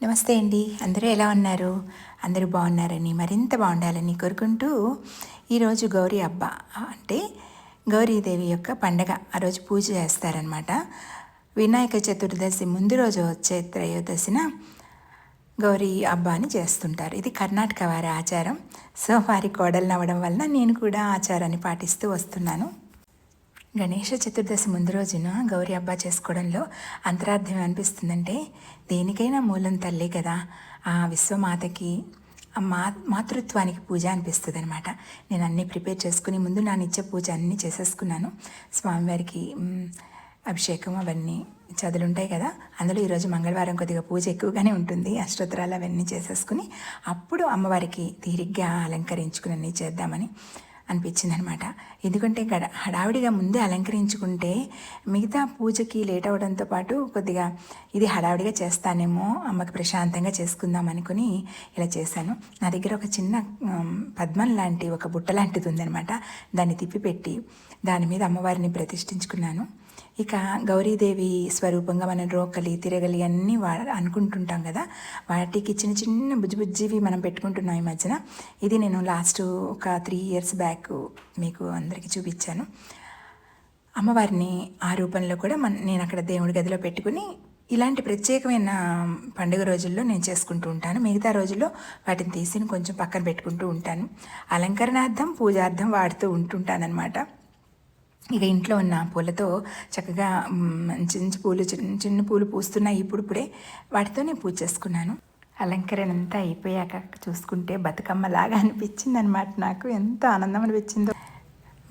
నమస్తే అండి. అందరూ ఎలా ఉన్నారు? అందరూ బాగున్నారని మరింత బాగుండాలని కోరుకుంటూ ఈరోజు గౌరీ అబ్బ అంటే గౌరీదేవి యొక్క పండగ ఆ రోజు పూజ చేస్తారనమాట వినాయక చతుర్దశి ముందు రోజు వచ్చే త్రయోదశిన గౌరీ అబ్బాని చేస్తుంటారు. ఇది కర్ణాటక వారి ఆచారం. సో వారి కోడలు నవ్వడం వలన నేను కూడా ఆచారాన్ని పాటిస్తూ వస్తున్నాను. గణేష చతుర్దశి ముందు రోజున గౌరీ అబ్బా చేసుకోవడంలో అంతరార్థం అనిపిస్తుందంటే దేనికైనా మూలం తల్లి కదా. ఆ విశ్వమాతకి ఆ మా మాతృత్వానికి పూజ అనిపిస్తుంది అనమాట నేను అన్నీ ప్రిపేర్ చేసుకుని ముందు నా నిత్య పూజ అన్నీ చేసేసుకున్నాను. స్వామివారికి అభిషేకం అవన్నీ చదువులు ఉంటాయి కదా. అందులో ఈరోజు మంగళవారం కొద్దిగా పూజ ఎక్కువగానే ఉంటుంది. అష్టోత్తరాలు అవన్నీ చేసేసుకుని అప్పుడు అమ్మవారికి తీరిగ్గా అలంకరించుకుని అన్నీ చేద్దామని అనిపించింది అనమాట ఎందుకంటే గడ హడావిడిగా ముందే అలంకరించుకుంటే మిగతా పూజకి లేట్ అవ్వడంతో పాటు కొద్దిగా ఇది హడావిడిగా చేస్తానేమో అమ్మకి ప్రశాంతంగా చేసుకుందాం అనుకుని ఇలా చేశాను. నా దగ్గర ఒక చిన్న పద్మం లాంటి ఒక బుట్ట లాంటిది ఉందనమాట. దాన్ని తిప్పిపెట్టి దాని మీద అమ్మవారిని ప్రతిష్ఠించుకున్నాను. ఇక గౌరీదేవి స్వరూపంగా మనం రోకలి తిరగలి అన్నీ వా అనుకుంటుంటాం కదా వాటికి చిన్న చిన్న బుజ్జిబుజ్జివి మనం పెట్టుకుంటున్నాం ఈ మధ్యన. ఇది నేను లాస్ట్ ఒక త్రీ ఇయర్స్ బ్యాక్ మీకు అందరికీ చూపించాను. అమ్మవారిని ఆ రూపంలో కూడా మన నేను అక్కడ దేవుడి గదిలో పెట్టుకుని ఇలాంటి ప్రత్యేకమైన పండుగ రోజుల్లో నేను చేసుకుంటూ ఉంటాను. మిగతా రోజుల్లో వాటిని తీసి కొంచెం పక్కన పెట్టుకుంటూ ఉంటాను. అలంకరణార్థం పూజార్థం వాడుతూ ఉంటుంటానన్నమాట. ఇక ఇంట్లో ఉన్న పూలతో చక్కగా చిన్న మంచి పూలు చిన్న చిన్న పూలు పూస్తున్నాయి ఇప్పుడిప్పుడే వాటితో నేను పూజ చేసుకున్నాను. అలంకరణ అంతా అయిపోయాక చూసుకుంటే బతుకమ్మలాగా అనిపించింది అనమాట నాకు. ఎంత ఆనందం అనిపించిందో.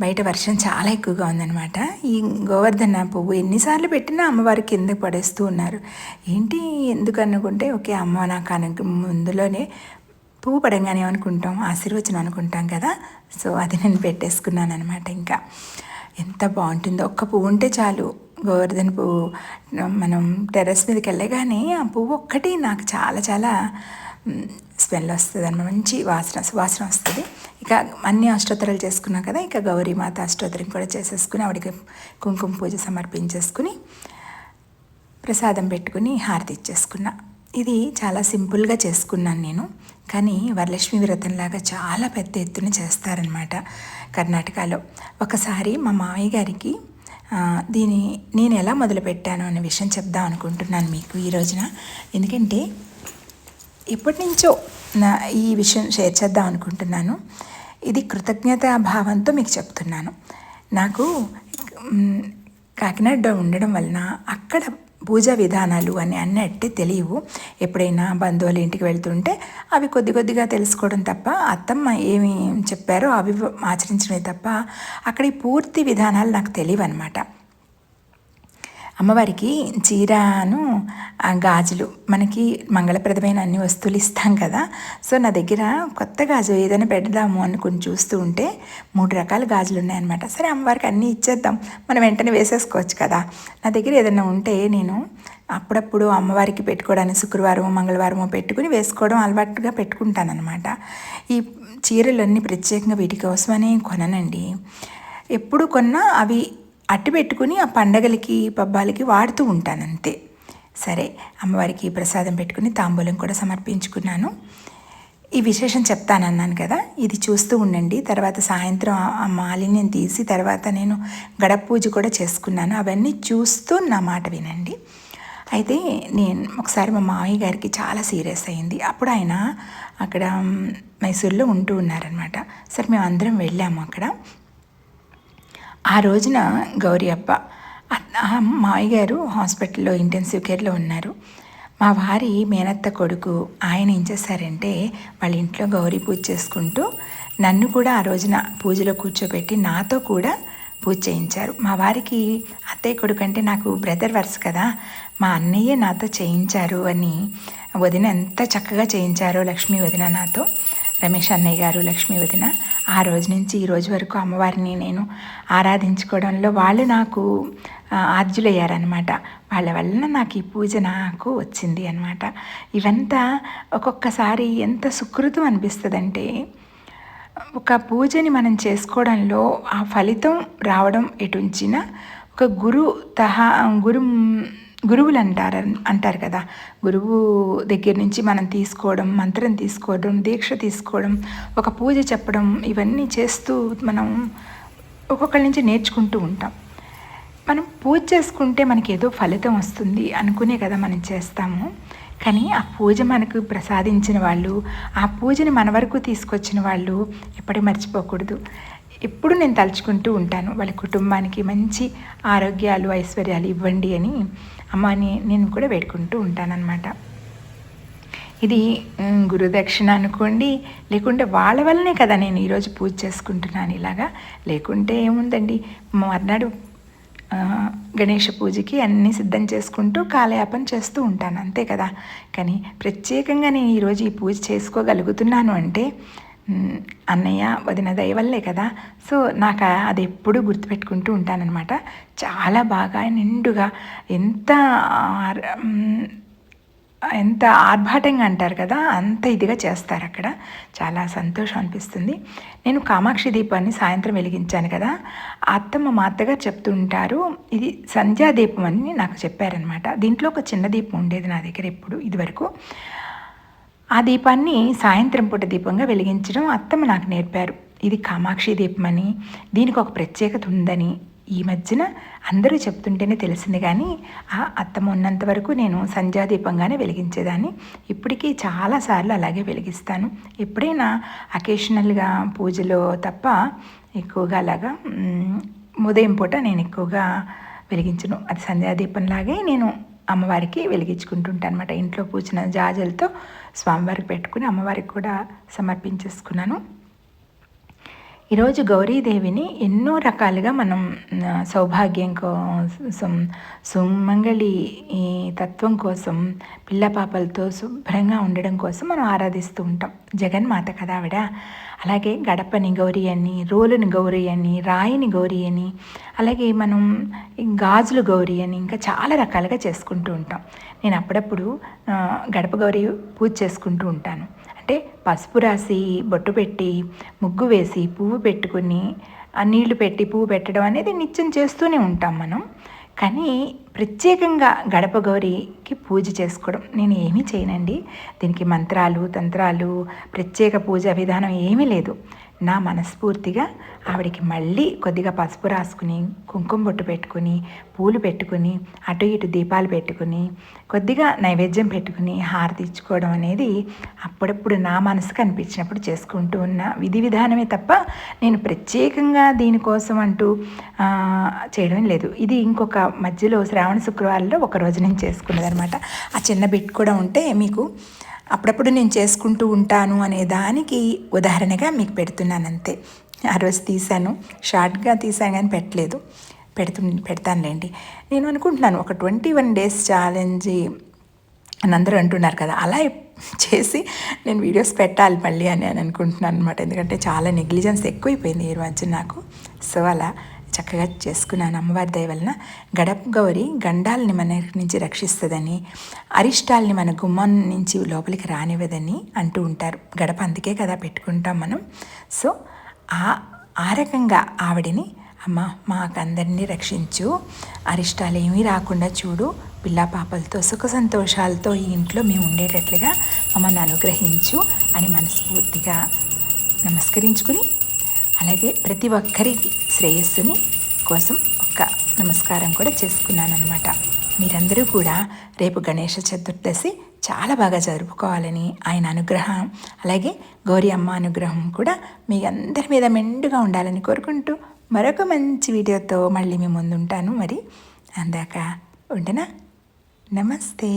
బయట వర్షం చాలా ఎక్కువగా ఉందన్నమాట. ఈ గోవర్ధన పువ్వు ఎన్నిసార్లు పెట్టినా అమ్మవారి కింద పడేస్తూ ఉన్నారు. ఏంటి ఎందుకు అనుకుంటే ఓకే అమ్మ నాకు అను ముందులోనే పువ్వు పడంగానే అనుకుంటాం ఆశీర్వచనం అనుకుంటాం కదా. సో అది నేను పెట్టేసుకున్నాను అనమాట ఇంకా. ఎంత బాగుంటుందో. ఒక్క పువ్వు ఉంటే చాలు. గోవర్ధన పువ్వు మనం టెర్రస్ మీదకి వెళ్ళగానే ఆ పువ్వు ఒక్కటి నాకు చాలా చాలా స్మెల్ వస్తుంది అన్నమాట. మంచి వాసన సువాసన వస్తుంది. ఇక అన్ని అష్టోత్తరాలు చేసుకున్నాం కదా ఇక గౌరీమాత అష్టోత్తరం కూడా చేసేసుకుని ఆవిడకి కుంకుమ పూజ సమర్పించేసుకుని ప్రసాదం పెట్టుకుని హారతి ఇచ్చేసుకున్నా. ఇది చాలా సింపుల్గా చేసుకున్నాను నేను. కానీ వరలక్ష్మి వ్రతంలాగా చాలా పెద్ద ఎత్తున చేస్తారనమాట కర్ణాటకలో. ఒకసారి మా మామయ్య గారికి దీని నేను ఎలా మొదలుపెట్టాను అనే విషయం చెప్దాం అనుకుంటున్నాను మీకు ఈ రోజున. ఎందుకంటే ఎప్పటి నుంచో నా ఈ విషయం షేర్ చేద్దాం అనుకుంటున్నాను. ఇది కృతజ్ఞతా భావంతో మీకు చెప్తున్నాను. నాకు కాకినాడలో ఉండడం వలన అక్కడ పూజా విధానాలు అని అన్నట్టు తెలియవు. ఎప్పుడైనా బంధువుల ఇంటికి వెళ్తుంటే అవి కొద్ది కొద్దిగా తెలుసుకోవడం తప్ప అత్తమ్మ ఏమి చెప్పారో అవి ఆచరించడమే తప్ప అక్కడి పూర్తి విధానాలు నాకు తెలియవు అనమాట అమ్మవారికి చీరను గాజులు మనకి మంగళప్రదమైన అన్ని వస్తువులు ఇస్తాం కదా. సో నా దగ్గర కొత్త గాజు ఏదైనా పెడదాము అనుకుని చూస్తూ ఉంటే మూడు రకాల గాజులు ఉన్నాయన్నమాట. సరే అమ్మవారికి అన్నీ ఇచ్చేద్దాం. మనం వెంటనే వేసేసుకోవచ్చు కదా. నా దగ్గర ఏదైనా ఉంటే నేను అప్పుడప్పుడు అమ్మవారికి పెట్టుకోవడానికి శుక్రవారం మంగళవారము పెట్టుకుని వేసుకోవడం అలవాటుగా పెట్టుకుంటానన్నమాట. ఈ చీరలన్నీ ప్రత్యేకంగా వీటి కోసమని కొననండి. ఎప్పుడు కొన్నా అవి అట్టి పెట్టుకుని ఆ పండగలకి పబ్బాలకి వాడుతూ ఉంటాను అంతే సరే అమ్మవారికి ప్రసాదం పెట్టుకుని తాంబూలం కూడా సమర్పించుకున్నాను. ఈ విశేషం చెప్తానన్నాను కదా ఇది చూస్తూ ఉండండి. తర్వాత సాయంత్రం ఆ- మాలిన్యం తీసి తర్వాత నేను గడప పూజ కూడా చేసుకున్నాను. అవన్నీ చూస్తూ నా మాట వినండి. అయితే నేను ఒకసారి మా మామయ్య గారికి చాలా సీరియస్ అయింది. అప్పుడు ఆయన అక్కడ మైసూర్లో ఉంటూ ఉన్నారనమాట సరే మేము అందరం వెళ్ళాము అక్కడ. ఆ రోజున గౌరీ అప్ప అ- గారు హాస్పిటల్లో ఇంటెన్సివ్ కేర్లో ఉన్నారు. మా వారి మేనత్త కొడుకు ఆయన ఏం చేశారంటే వాళ్ళ ఇంట్లో గౌరీ పూజ చేసుకుంటూ నన్ను కూడా ఆ రోజున పూజలో కూర్చోబెట్టి నాతో కూడా పూజ చేయించారు. మా వారికి అత్తయ్య కొడుకు అంటే నాకు బ్రదర్ వర్స్ కదా మా అన్నయ్య నాతో చేయించారు అని వదిన ఎంత చక్కగా చేయించారో లక్ష్మీ వదిన నాతో రమేష్ అన్నయ్య గారు లక్ష్మీ వదిన ఆ రోజు నుంచి ఈ రోజు వరకు అమ్మవారిని నేను ఆరాధించుకోవడంలో వాళ్ళు నాకు ఆర్జులయ్యారనమాట వాళ్ళ వలన నాకు ఈ పూజ నాకు వచ్చింది అనమాట ఇవంతా ఒక్కొక్కసారి ఎంత సుకృతం అనిపిస్తుందంటే ఒక పూజని మనం చేసుకోవడంలో ఆ ఫలితం రావడం ఎటుంచినా ఒక గురు తహా గురు గురువులు అంటారు అంటారు కదా. గురువు దగ్గర నుంచి మనం తీసుకోవడం మంత్రం తీసుకోవడం దీక్ష తీసుకోవడం ఒక పూజ చెప్పడం ఇవన్నీ చేస్తూ మనం ఒక్కొక్కరి నుంచి నేర్చుకుంటూ ఉంటాం. మనం పూజ చేసుకుంటే మనకి ఏదో ఫలితం వస్తుంది అనుకునే కదా మనం చేస్తాము. కానీ ఆ పూజ మనకు ప్రసాదించిన వాళ్ళు ఆ పూజని మన వరకు తీసుకొచ్చిన వాళ్ళు ఎప్పటికీ మర్చిపోకూడదు. ఎప్పుడు నేను తలుచుకుంటూ ఉంటాను వాళ్ళ కుటుంబానికి మంచి ఆరోగ్యాలు ఐశ్వర్యాలు ఇవ్వండి అని. అమ్మని నేను కూడా వేడుకుంటూ ఉంటానన్నమాట. ఇది గురుదక్షిణ అనుకోండి లేకుంటే వాళ్ళ వల్లనే కదా నేను ఈరోజు పూజ చేసుకుంటున్నాను ఇలాగా. లేకుంటే ఏముందండి మర్నాడు గణేష పూజకి అన్నీ సిద్ధం చేసుకుంటూ కాలయాపన చేస్తూ ఉంటాను అంతే కదా. కానీ ప్రత్యేకంగా నేను ఈరోజు ఈ పూజ చేసుకోగలుగుతున్నాను అంటే అన్నయ్య వదిన దయవల్లే కదా. సో నాకు అది ఎప్పుడు గుర్తుపెట్టుకుంటూ ఉంటానన్నమాట. చాలా బాగా నిండుగా ఎంత ఎంత ఆర్భాటంగా అంటారు కదా అంత ఇదిగా చేస్తారు అక్కడ. చాలా సంతోషం అనిపిస్తుంది. నేను కామాక్షి దీపాన్ని సాయంత్రం వెలిగించాను కదా. అత్తమ్మ మా అత్తగారు చెప్తుంటారు ఇది సంధ్యా దీపం అని నాకు చెప్పారనమాట దీంట్లో ఒక చిన్న దీపం ఉండేది నా దగ్గర ఎప్పుడు ఇదివరకు. ఆ దీపాన్ని సాయంత్రం పూట దీపంగా వెలిగించడం అత్తమ్మ నాకు నేర్పారు. ఇది కామాక్షి దీపం అని దీనికి ఒక ప్రత్యేకత ఉందని ఈ మధ్యన అందరూ చెప్తుంటేనే తెలిసింది కానీ ఆ అత్తమ్మ ఉన్నంత వరకు నేను సంధ్యాదీపంగానే వెలిగించేదాన్ని. ఇప్పటికీ చాలాసార్లు అలాగే వెలిగిస్తాను. ఎప్పుడైనా అకేషనల్గా పూజలో తప్ప ఎక్కువగా అలాగా ఉదయం పూట నేను ఎక్కువగా వెలిగించను. అది సంధ్యాదీపంలాగే నేను అమ్మవారికి వెలిగించుకుంటుంటాను అనమాట ఇంట్లో పూచిన జాజలతో స్వామివారికి పెట్టుకుని అమ్మవారికి కూడా సమర్పించేసుకున్నాను. ఈరోజు గౌరీదేవిని ఎన్నో రకాలుగా మనం సౌభాగ్యం కోసం సుమంగళి తత్వం కోసం పిల్ల పాపలతో శుభ్రంగా ఉండడం కోసం మనం ఆరాధిస్తూ ఉంటాం. జగన్మాత కదా ఆవిడ. అలాగే గడపని గౌరీ అని రోలుని గౌరీ అని రాయిని గౌరీ అని అలాగే మనం గాజులు గౌరీ అని ఇంకా చాలా రకాలుగా చేసుకుంటూ ఉంటాం. నేను అప్పుడప్పుడు గడప గౌరీ పూజ చేసుకుంటూ ఉంటాను. అంటే పసుపు రాసి బొట్టు పెట్టి ముగ్గు వేసి పువ్వు పెట్టుకుని నీళ్ళు పెట్టి పువ్వు పెట్టడం అనేది నిత్యం చేస్తూనే ఉంటాం మనం. కానీ ప్రత్యేకంగా గడప గౌరికి పూజ చేసుకోవడం నేను ఏమీ చేయనండి. దీనికి మంత్రాలు తంత్రాలు ప్రత్యేక పూజ విధానం ఏమీ లేదు. నా మనస్ఫూర్తిగా ఆవిడికి మళ్ళీ కొద్దిగా పసుపు రాసుకుని కుంకుమ బొట్టు పెట్టుకుని పూలు పెట్టుకుని అటు ఇటు దీపాలు పెట్టుకుని కొద్దిగా నైవేద్యం పెట్టుకుని హారతి ఇచ్చుకోవడం అనేది అప్పుడప్పుడు నా మనసుకు అనిపించినప్పుడు చేసుకుంటూ ఉన్న విధి విధానమే తప్ప నేను ప్రత్యేకంగా దీనికోసం అంటూ చేయడం లేదు. ఇది ఇంకొక మధ్యలో శ్రావణ శుక్రవారంలో ఒక రోజు నేను చేసుకున్నది అనమాట ఆ చిన్న బిట్ కూడా ఉంటే మీకు అప్పుడప్పుడు నేను చేసుకుంటూ ఉంటాను అనే దానికి ఉదాహరణగా మీకు పెడుతున్నాను అంతే. ఆ రోజు తీశాను. షార్ట్గా తీసాను కానీ పెట్టలేదు. పెడుతు పెడతానులేండి. నేను అనుకుంటున్నాను ఒక ట్వంటీ వన్ డేస్ ఛాలెంజ్ అని అందరూ అంటున్నారు కదా అలా చేసి నేను వీడియోస్ పెట్టాలి మళ్ళీ అని అని అనుకుంటున్నాను అనమాట ఎందుకంటే చాలా నెగ్లిజెన్స్ ఎక్కువైపోయింది ఈ రోజు నాకు. సో అలా చక్కగా చేసుకున్నాను అమ్మవారి దయ వలన. గడప గౌరి గండాలని మన నుంచి రక్షిస్తుందని అరిష్టాలని మన గుమ్మం నుంచి లోపలికి రానివ్వదని అంటూ ఉంటారు. గడప అందుకే కదా పెట్టుకుంటాం మనం. సో ఆ ఆ రకంగా ఆవిడని అమ్మ మాకందరినీ రక్షించు. అరిష్టాలు ఏమీ రాకుండా చూడు. పిల్ల పాపలతో సుఖ సంతోషాలతో ఈ ఇంట్లో మేము ఉండేటట్లుగా మమ్మల్ని అనుగ్రహించు అని మనస్ఫూర్తిగా నమస్కరించుకుని అలాగే ప్రతి ఒక్కరికి శ్రేయస్సుని కోసం ఒక్క నమస్కారం కూడా చేసుకున్నాను అనమాట మీరందరూ కూడా రేపు గణేష చతుర్దశి చాలా బాగా జరుపుకోవాలని ఆయన అనుగ్రహం అలాగే గౌరీ అమ్మ అనుగ్రహం కూడా మీ అందరి మీద మెండుగా ఉండాలని కోరుకుంటూ మరొక మంచి వీడియోతో మళ్ళీ మీ ముందుంటాను మరి. అందాక ఉండనా? నమస్తే.